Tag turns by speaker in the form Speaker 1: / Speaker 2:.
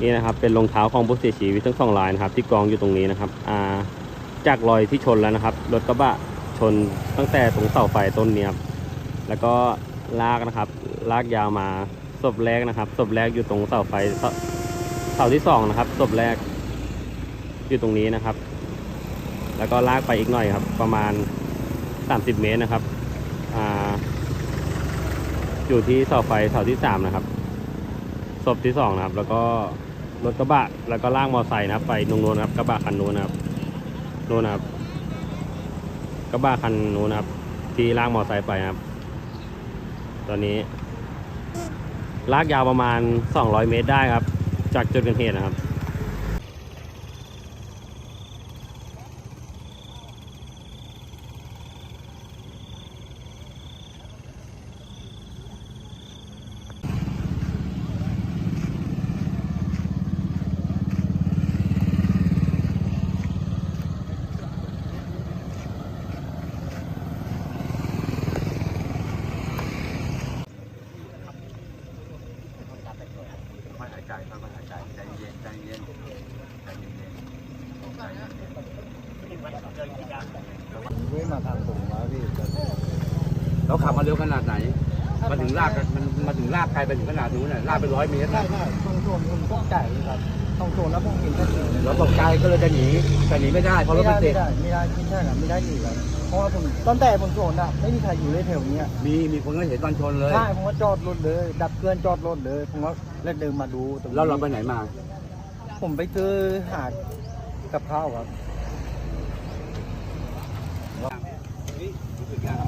Speaker 1: นี่นะครับเป็นรองเท้าของผู้เสียชีวิตทั้งสองรายนะครับ ที่กองอยู่ตรงนี้นะครับอ่าจากรอยที่ชนแล้วนะครับรถกระบะชนตั้งแต่ตรงเสาไฟต้นนี้ครับแล้วก็ลากนะครับ ลากยาวมาศพแรกนะครับศพแรกอยู่ตรงเสาไฟเสาที่สองนะครับศพแรกอยู่ตรงนี้นะครับ แล้วก็ลากไปอีกหน่อยครับ ประมาณ 30 เมตรนะครับอ่าอยู่ที่เสาไฟเสาที่สามนะครับศพที่สองนะครับ แล้วก็ รถกระบะแล้วก็ลากมอเตอร์ไซค์นะครับ ไปตรงนู้นนครับกระบะคันนู้นนะครับนู้นครับ กระบะคันนู้นครับ ที่ลากมอเตอร์ไซค์ไปครับ ตอนนี้ลากยาวประมาณ 200 เมตรได้ครับ จากจุดเกิดเหตุนะครับ
Speaker 2: อยหายใจค่อยๆหายใจใจเย็นใจเย็นใจเย็น
Speaker 3: ไม่มาทางผมมาพี่
Speaker 2: เราขับมาเร็วขนาดไหน มาถึงลากกันมันมาถึงลากไกลไปถึงขนาดนู้นน่ะลากไปร้อยเมตร
Speaker 3: ใช่
Speaker 2: นะ
Speaker 3: ใช่ต้องโดนผมต้องใจครับต้องโดนแล้วผมกินแค่นี้
Speaker 2: เราตกใจก็เลยจะหนีแต่หนีไม่ได้เพราะร
Speaker 3: ไม่
Speaker 2: ถ
Speaker 3: ได้
Speaker 2: มันติ
Speaker 3: ไม่
Speaker 2: ด
Speaker 3: ได้ไม่ได้กินใช่ครับไม่ได้หนีครับเพราะว่าผมตั้งแต่ผมโดนอะไม่มีใครอยู่ในแถวเนี้ย
Speaker 2: มีมีคนก็เห็นตอนชนเลย
Speaker 3: ใช่ผมก็จอดรถเลย ดับเคลื่อนจอดรถเลยผมก็เล่นเดินมาดูตรงนี้
Speaker 2: แล้วเราไปไหนมา
Speaker 3: ผมไปซื้อหากับข้าวครับ
Speaker 2: รู้สึกยัง